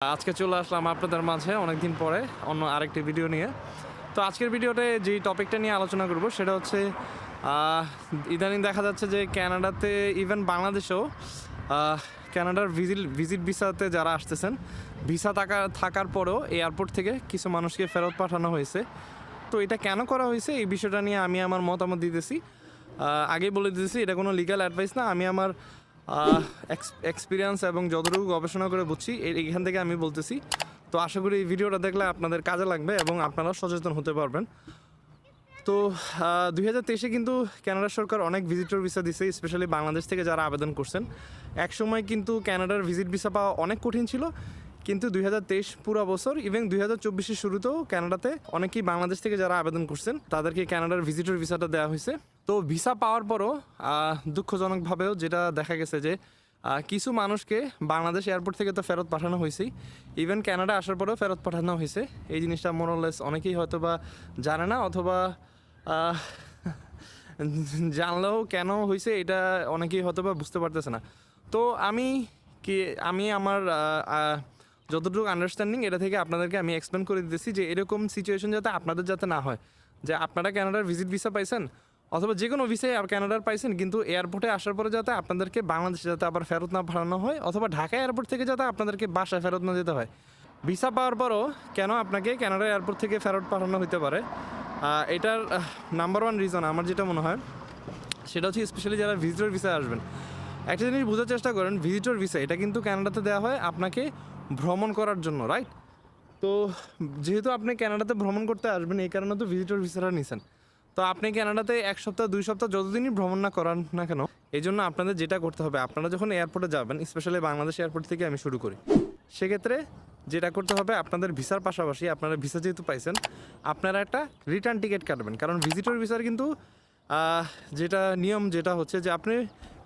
আজকে চলে আসলাম আপনাদের মাঝে অনেকদিন পরে অন্য আরেকটি ভিডিও নিয়ে। তো আজকের ভিডিওতে যে টপিকটা নিয়ে আলোচনা করব সেটা হচ্ছে ইদানিং দেখা যাচ্ছে যে কানাডাতে ইভেন বাংলাদেশেও আহ, কানাডার ভিজিট ভিজিট ভিসাতে যারা আসতেছেন ভিসা থাকা থাকার পরেও এয়ারপোর্ট থেকে কিছু মানুষকে ফেরত পাঠানো হয়েছে। তো এটা কেন করা হয়েছে? এই বিষয়টা নিয়ে আমি আমার মতামত দিতেছি। আগেই বলে দিতেছি এটা কোনো লিগ্যাল অ্যাডভাইস না। আমি আমার এক্সপিরিয়েন্স এবং যতটুকু গবেষণা করে বুঝছি এখান থেকে আমি বলতেছি। তো আশা করি এই ভিডিওটা দেখলে আপনাদের কাজে লাগবে এবং আপনারা সচেতন হতে পারবেন। তো দুই হাজার তেইশে কিন্তু কানাডা সরকার অনেক ভিজিটর ভিসা দিছে স্পেশালি বাংলাদেশ থেকে যারা আবেদন করছেন। এক সময় কিন্তু কানাডার ভিজিট ভিসা পাওয়া অনেক কঠিন ছিল, কিন্তু দুই হাজার তেইশ পুরো বছর ইভেন দুই হাজার চব্বিশের শুরুতেও কানাডাতে অনেকেই বাংলাদেশ থেকে যারা আবেদন করছেন, তাদেরকে কানাডার ভিজিটর ভিসাটা দেওয়া হয়েছে। তো ভিসা পাওয়ার পরও দুঃখজনকভাবেও যেটা দেখা গেছে যে কিছু মানুষকে বাংলাদেশ এয়ারপোর্ট থেকে তো ফেরত পাঠানো হয়েছেই ইভেন ক্যানাডা আসার পরেও ফেরত পাঠানো হয়েছে। এই জিনিসটা মোরলেস অনেকেই হয়তো বা জানে না অথবা জানলেও কেন হয়েছে এটা অনেকেই হয়তো বা বুঝতে পারতেছে না। তো আমি কি, আমি আমার যতটুকু আন্ডারস্ট্যান্ডিং এটা থেকে আপনাদেরকে আমি এক্সপ্লেন করে দিতেছি যে এরকম সিচুয়েশন যাতে আপনাদের যাতে না হয়। যে আপনারা কানাডার ভিজিট ভিসা পাইছেন অথবা যে কোনো ভিসায় কানাডার পাইছেন, কিন্তু এয়ারপোর্টে আসার পরে যাতে আপনাদেরকে বাংলাদেশে যাতে আবার ফেরত না পাঠানো হয়, অথবা ঢাকা এয়ারপোর্ট থেকে যাতে আপনাদেরকে বাসায় ফেরত না যেতে হয়। ভিসা পাওয়ার পরও কেন আপনাকে কানাডা এয়ারপোর্ট থেকে ফেরত পাঠানো হতে পারে? এটার নাম্বার ওয়ান রিজন আমার যেটা মনে হয়, সেটা হচ্ছে স্পেশালি যারা ভিজিটর ভিসায় আসবেন। একটা জিনিস বোঝার চেষ্টা করেন ভিজিটর ভিসা এটা কিন্তু কানাডাতে দেওয়া হয় আপনাকে ভ্রমণ করার জন্য রাইট তো যেহেতু আপনি কানাডাতে ভ্রমণ করতে আসবেন, এই কারণে তো ভিজিটর ভিসাটা নিছেন। তো আপনি ক্যানাডাতে এক সপ্তাহ, দুই সপ্তাহ যতদিনই ভ্রমণ না করান না কেন এই জন্য আপনাদের যেটা করতে হবে, আপনারা যখন এয়ারপোর্টে যাবেন স্পেশালি বাংলাদেশ এয়ারপোর্ট থেকে আমি শুরু করি, সেক্ষেত্রে যেটা করতে হবে, আপনাদের ভিসার পাশাপাশি আপনারা ভিসা যেহেতু পাইছেন, আপনারা একটা রিটার্ন টিকিট কাটবেন, কারণ ভিজিটর ভিসার কিন্তু যেটা নিয়ম, যেটা হচ্ছে যে আপনি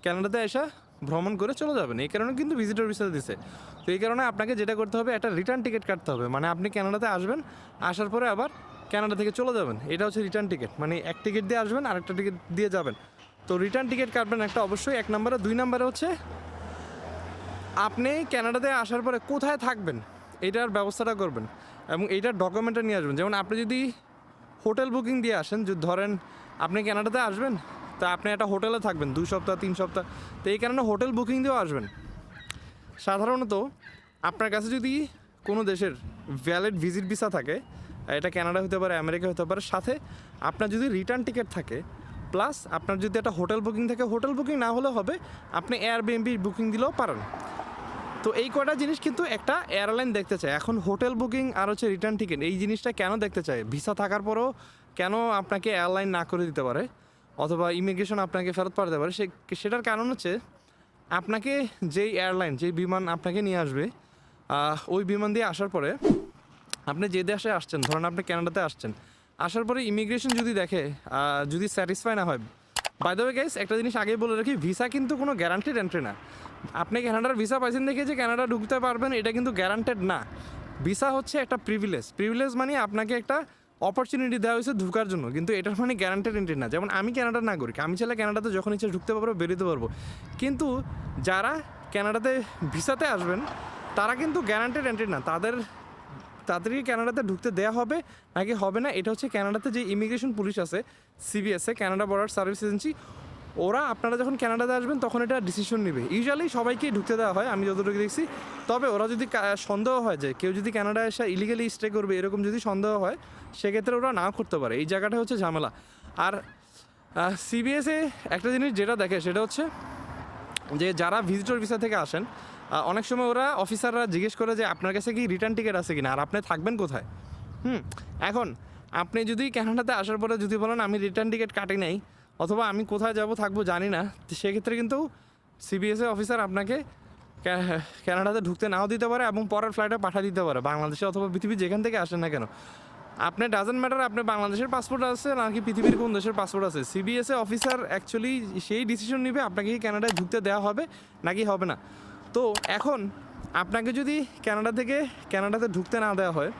ক্যানাডাতে এসে ভ্রমণ করে চলে যাবেন, এই কারণে কিন্তু ভিজিটর ভিসা দিছে। তো এই কারণে আপনাকে যেটা করতে হবে, একটা রিটার্ন টিকিট কাটতে হবে মানে আপনি ক্যানাডাতে আসবেন, আসার পরে আবার কানাডা থেকে চলে যাবেন, এটা হচ্ছে রিটার্ন টিকিট মানে এক টিকিট দিয়ে আসবেন, আরেকটা টিকিট দিয়ে যাবেন। তো রিটার্ন টিকিট কাটবেন একটা অবশ্যই, এক নম্বরে। দুই নম্বরে হচ্ছে, আপনি ক্যানাডাতে আসার পরে কোথায় থাকবেন, এটার ব্যবস্থাটা করবেন এবং এইটার ডকুমেন্টটা নিয়ে আসবেন। যেমন আপনি যদি হোটেল বুকিং দিয়ে আসেন, যদি ধরেন আপনি ক্যানাডাতে আসবেন, তা আপনি একটা হোটেলে থাকবেন, দুই সপ্তাহ, তিন সপ্তাহ, তো এই কারণে হোটেল বুকিং দিয়েও আসবেন। সাধারণত আপনার কাছে যদি কোনো দেশের ভ্যালিড ভিজিট ভিসা থাকে এটা কানাডা হতে পারে, আমেরিকা হতে পারে, সাথে আপনার যদি রিটার্ন টিকিট থাকে প্লাস আপনার যদি একটা হোটেল বুকিং থাকে হোটেল বুকিং না হলে হবে, আপনি এয়ারবিএনবি বুকিং দিলেও পারেন। তো এই কটা জিনিস কিন্তু একটা এয়ারলাইন দেখতে চায়। এখন হোটেল বুকিং আর হচ্ছে রিটার্ন টিকিট এই জিনিসটা কেন দেখতে চায়? ভিসা থাকার পরেও কেন আপনাকে এয়ারলাইন না করে দিতে পারে? অথবা ইমিগ্রেশন আপনাকে ফেরত পাঠাতে পারে? সে সেটার কারণ হচ্ছে আপনাকে যেই এয়ারলাইন যেই বিমান আপনাকে নিয়ে আসবে ওই বিমান দিয়ে আসার পরে আপনি যে দেশে আসছেন, ধরেন আপনি কানাডাতে আসছেন, আসার পরে ইমিগ্রেশন যদি দেখে যদি স্যাটিসফাই না হয় বাই দ্য ওয়ে গাইস একটা জিনিস আগেই বলে রাখি ভিসা কিন্তু কোনো গ্যারান্টেড এন্ট্রি না। আপনি ক্যানাডার ভিসা পাইছেন দেখে যে ক্যানাডা ঢুকতে পারবেন, এটা কিন্তু গ্যারান্টেড না। ভিসা হচ্ছে একটা প্রিভিলেজ প্রিভিলেজ মানে আপনাকে একটা অপরচুনিটি দেওয়া হয়েছে ঢুকার জন্য, কিন্তু এটার মানে গ্যারান্টেড এন্ট্রি না। যেমন আমি কানাডার নাগরিক, আমি চাইলে ক্যানাডাতে যখন ইচ্ছে ঢুকতে পারব, বেরোতে পারব। কিন্তু যারা ক্যানাডাতে ভিসাতে আসবেন, তারা কিন্তু গ্যারান্টেড এন্ট্রি না। তাদের তাদেরকে কানাডাতে ঢুকতে দেওয়া হবে, নাকি হবে না? এটা হচ্ছে কানাডাতে যে ইমিগ্রেশন পুলিশ আছে CBSA Canada border service agency ওরা আপনারা যখন কানাডাতে আসবেন, তখন এটা ডিসিশন নেবে। ইউজুয়ালি সবাইকেই ঢুকতে দেওয়া হয়, আমি যতটুকু দেখছি। তবে ওরা যদি সন্দেহ হয় যে কেউ যদি কানাডা এসে ইলিগালি স্টে করবে, এরকম যদি সন্দেহ হয়, সেক্ষেত্রে ওরা না করতে পারে। এই জায়গাটা হচ্ছে ঝামেলা। আর সিবিএসএ একটা জিনিস যেটা দেখে, সেটা হচ্ছে যে যারা ভিজিটর ভিসা থেকে আসেন অনেক সময় ওরা অফিসাররা জিজ্ঞেস করে যে, আপনার কাছে কি রিটার্ন টিকিট আছে কিনা? আর আপনি থাকবেন কোথায়? হুম, এখন আপনি যদি ক্যানাডাতে আসার পরে যদি বলেন, আমি রিটার্ন টিকিট কাটি নাই, অথবা আমি কোথায় যাব, থাকব, জানি না সেক্ষেত্রে কিন্তু সিবিএসএ অফিসার আপনাকে ক্যানাডাতে ঢুকতে নাও দিতে পারে এবং পরের ফ্লাইটে পাঠিয়ে দিতে পারে, বাংলাদেশে অথবা পৃথিবীর যেখান থেকে আসেন না কেন। আপনি ডাজেন্ট ম্যাটার আপনি বাংলাদেশের পাসপোর্ট আছে নাকি পৃথিবীর কোন দেশের পাসপোর্ট আছে সিবিএসএ অফিসার অ্যাকচুয়ালি সেই ডিসিশন নেবে, আপনাকে কি কানাডায় ঢুকতে দেওয়া হবে, নাকি হবে না। তো এখন আপনাকে যদি কানাডা থেকে কানাডাতে ঢুকতে না দেওয়া হয়,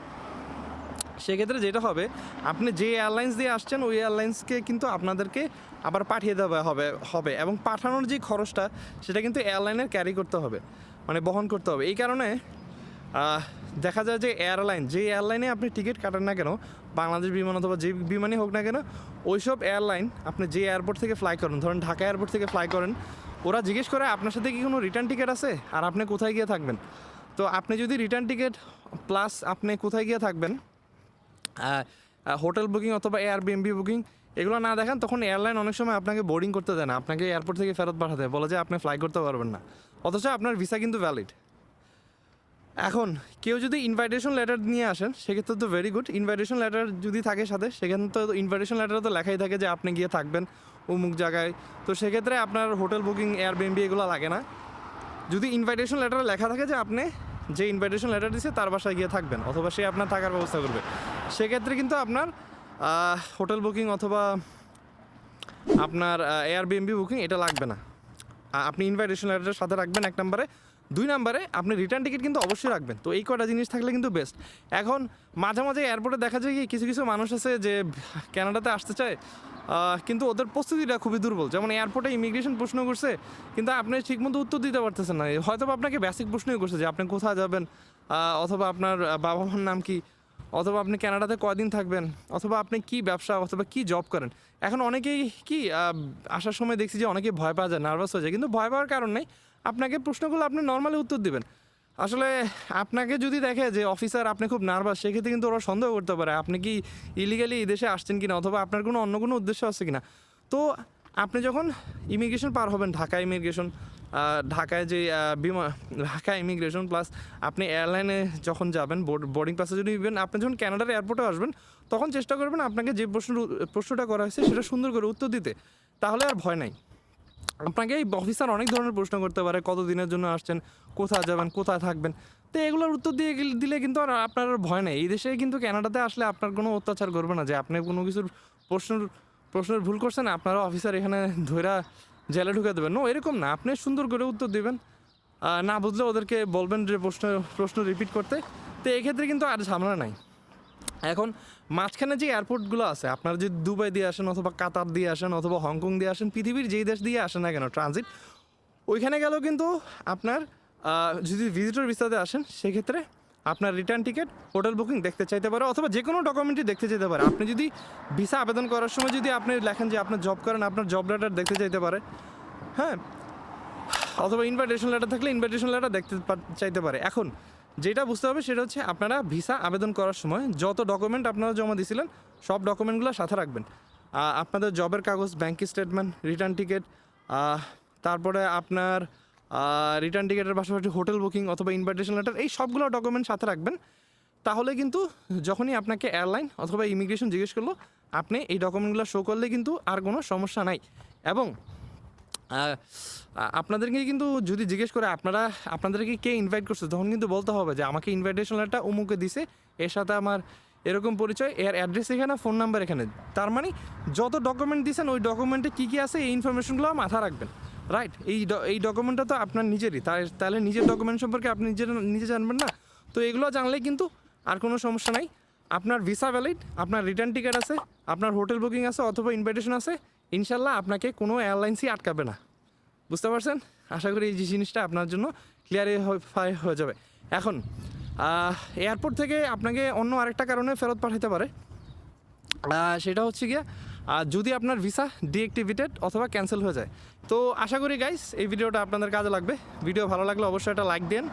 সেক্ষেত্রে যেটা হবে, আপনি যে এয়ারলাইন্স দিয়ে আসছেন, ওই এয়ারলাইন্সকে কিন্তু আপনাদেরকে আবার পাঠিয়ে দেওয়া হবে হবে এবং পাঠানোর যে খরচটা, সেটা কিন্তু এয়ারলাইনের ক্যারি করতে হবে মানে বহন করতে হবে। এই কারণে দেখা যায় যে এয়ারলাইন যে এয়ারলাইনে আপনি টিকিট কাটেন না কেন, বাংলাদেশ বিমান অথবা যে বিমানই হোক না কেন, ওইসব এয়ারলাইন আপনি যে এয়ারপোর্ট থেকে ফ্লাই করেন, ধরেন ঢাকা এয়ারপোর্ট থেকে ফ্লাই করেন ওরা জিজ্ঞেস করে, আপনার সাথে কি কোনো রিটার্ন টিকিট আছে? আর আপনি কোথায় গিয়ে থাকবেন? তো আপনি যদি রিটার্ন টিকিট প্লাস আপনি কোথায় গিয়ে থাকবেন হোটেল বুকিং অথবা এয়ারবিএমবি বুকিং এগুলো না দেখেন, তখন এয়ারলাইন অনেক সময় আপনাকে বোর্ডিং করতে দেয় না। আপনাকে এয়ারপোর্ট থেকে ফেরত পাঠাতে। বলে যে, আপনি ফ্লাই করতে পারবেন না। অথচ আপনার ভিসা কিন্তু ভ্যালিড এখন কেউ যদি ইনভাইটেশন লেটার নিয়ে আসেন, সেক্ষেত্রে তো ভেরি গুড ইনভাইটেশন লেটার যদি থাকে সাথে, সেখানে তো ইনভাইটেশন লেটারে তো লেখাই থাকে যে, আপনি গিয়ে থাকবেন। অমুক জায়গায়। তো সেক্ষেত্রে আপনার হোটেল বুকিং এয়ারবিএমবি এগুলো লাগে না। যদি ইনভাইটেশন লেটারে লেখা থাকে যে আপনি যে ইনভাইটেশন লেটার দিছে তার বাসায় গিয়ে থাকবেন, অথবা সে আপনার থাকার ব্যবস্থা করবে। সেক্ষেত্রে কিন্তু আপনার হোটেল বুকিং অথবা আপনার এয়ারবিএমবি বুকিং এটা লাগবে না। আপনি ইনভাইটেশন লেটারের সাথে রাখবেন এক নম্বরে। দুই নম্বরে আপনি রিটার্ন টিকিট কিন্তু অবশ্যই রাখবেন। তো এই কটা জিনিস থাকলে কিন্তু বেস্ট এখন মাঝে মাঝে এয়ারপোর্টে দেখা যায় কি কিছু কিছু মানুষ আছে যে কানাডাতে আসতে চায় কিন্তু ওদের প্রস্তুতিটা খুবই দুর্বল। যেমন এয়ারপোর্টে ইমিগ্রেশন প্রশ্ন করছে, কিন্তু আপনি ঠিকমতো উত্তর দিতে পারতেছেন না। হয়তো আপনাকে বেসিক প্রশ্নই করছে যে আপনি কোথায় যাবেন অথবা আপনার বাবা মার নাম কি, অথবা আপনি কানাডাতে কয়দিন থাকবেন, অথবা আপনি কি ব্যবসা, অথবা কি জব করেন। এখন অনেকেই কি আসার সময় দেখছি যে অনেকেই ভয় পাওয়া যায় নার্ভাস হয়ে যায়। কিন্তু ভয় পাওয়ার কারণ নেই। আপনাকে প্রশ্নগুলো আপনি নর্মালি উত্তর দিবেন। আসলে আপনাকে যদি দেখে যে অফিসার আপনি খুব নার্ভাস সেক্ষেত্রে কিন্তু ওরা সন্দেহ করতে পারে। আপনি কি ইলিগালি এই দেশে আসছেন কিনা? অথবা আপনার কোনো অন্য কোনো উদ্দেশ্য আছে কিনা? তো আপনি যখন ইমিগ্রেশন পার হবেন, ঢাকা ইমিগ্রেশন ঢাকায় যে বিমা, ঢাকা ইমিগ্রেশন প্লাস আপনি এয়ারলাইনে যখন যাবেন বোর্ডিং পাসে যদি নেবেন, আপনি যখন ক্যানাডার এয়ারপোর্টে আসবেন, তখন চেষ্টা করবেন আপনাকে যে প্রশ্ন, প্রশ্নটা করা হয়েছে সেটা সুন্দর করে উত্তর দিতে। তাহলে আর ভয় নাই। আপনাকে এই অফিসার অনেক ধরনের প্রশ্ন করতে পারে কত দিনের জন্য আসছেন, কোথায় যাবেন, কোথায় থাকবেন। তো এগুলোর উত্তর দিয়ে দিলে কিন্তু আর আপনার আর ভয় নেই। এই দেশে কিন্তু কানাডাতে আসলে আপনার কোনো অত্যাচার করবে না, যে আপনি কোনো কিছুর প্রশ্ন প্রশ্নের ভুল করছেন, আপনারা অফিসার এখানে ধৈরা জেলে ঢুকে দেবেন। নো এরকম না, আপনি সুন্দর করে উত্তর দেবেন। না বুঝলে ওদেরকে বলবেন যে প্রশ্ন প্রশ্ন রিপিট করতে। তো এক্ষেত্রে কিন্তু আর ঝামেলা নাই। এখন মাঝখানে যে এয়ারপোর্টগুলো আছে, আপনারা যদি দুবাই দিয়ে আসেন অথবা কাতার দিয়ে আসেন অথবা হংকং দিয়ে আসেন, পৃথিবীর যেই দেশ দিয়ে আসেন না কেন ট্রানজিট ওইখানে গেলেও কিন্তু আপনার যদি ভিজিটর ভিসাতে আসেন, সেক্ষেত্রে আপনার রিটার্ন টিকিট হোটেল বুকিং দেখতে চাইতে পারে অথবা যে কোনো ডকুমেন্টই দেখতে চাইতে পারে। আপনি যদি ভিসা আবেদন করার সময় যদি আপনি লেখেন যে আপনার জব করেন, আপনার জব লেটার দেখতে চাইতে পারে হ্যাঁ অথবা ইনভাইটেশন লেটার থাকলে ইনভাইটেশন লেটার দেখতে চাইতে পারে। এখন যেটা বুঝতে হবে সেটা হচ্ছে আপনারা ভিসা আবেদন করার সময় যত ডকুমেন্ট আপনারা জমা দিয়েছিলেন, সব ডকুমেন্টগুলো সাথে রাখবেন। আপনাদের জবের কাগজ ব্যাংক স্টেটমেন্ট রিটার্ন টিকিট তারপরে আপনার রিটার্ন টিকিটের পাশাপাশি হোটেল বুকিং অথবা ইনভাইটেশন লেটার এই সবগুলো ডকুমেন্ট সাথে রাখবেন। তাহলে কিন্তু যখনই আপনাকে এয়ারলাইন অথবা ইমিগ্রেশন জিজ্ঞেস করল, আপনি এই ডকুমেন্টগুলো শো করলে কিন্তু আর কোনো সমস্যা নাই। এবং আপনাদেরকে কিন্তু যদি জিজ্ঞেস করে আপনারা, আপনাদেরকে কে ইনভাইট করছে, তখন কিন্তু বলতে হবে যে আমাকে ইনভাইটেশন লেটারটা অমুকে দিছে, এর সাথে আমার এরকম পরিচয়, এর অ্যাড্রেস এখানে ফোন নাম্বার এখানে। তার মানে যত ডকুমেন্ট দিয়েছেন ওই ডকুমেন্টে কী কী আছে, এই ইনফরমেশনগুলো মাথা রাখবেন। রাইট এই এই ডকুমেন্টটা তো আপনার নিজেরই। তাহলে নিজের ডকুমেন্ট সম্পর্কে আপনি নিজের, নিজে জানবেন না? তো এগুলো জানলে কিন্তু আর কোনো সমস্যা নাই। আপনার ভিসা ভ্যালিড আপনার রিটার্ন টিকিট আছে, আপনার হোটেল বুকিং আছে অথবা ইনভাইটেশন আছে ইনশাল্লাহ আপনাকে কোনো এয়ারলাইন্সই আটকাবে না। বুঝতে পারছেন? আশা করি এই জিনিসটা আপনার জন্য ক্লিয়ারিফাই হয়ে যাবে। এখন এয়ারপোর্ট থেকে আপনাকে অন্য আরেকটা কারণে ফেরত পাঠাতে পারে। সেটা হচ্ছে গিয়ে যদি আপনার ভিসা ডিএক্টিভেটেড অথবা ক্যান্সেল হয়ে যায়। তো আশা করি গাইস এই ভিডিওটা আপনাদের কাজে লাগবে। ভিডিও ভালো লাগলে অবশ্যই একটা লাইক দিন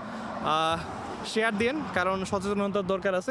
শেয়ার দিন কারণ সচেতনতার দরকার আছে।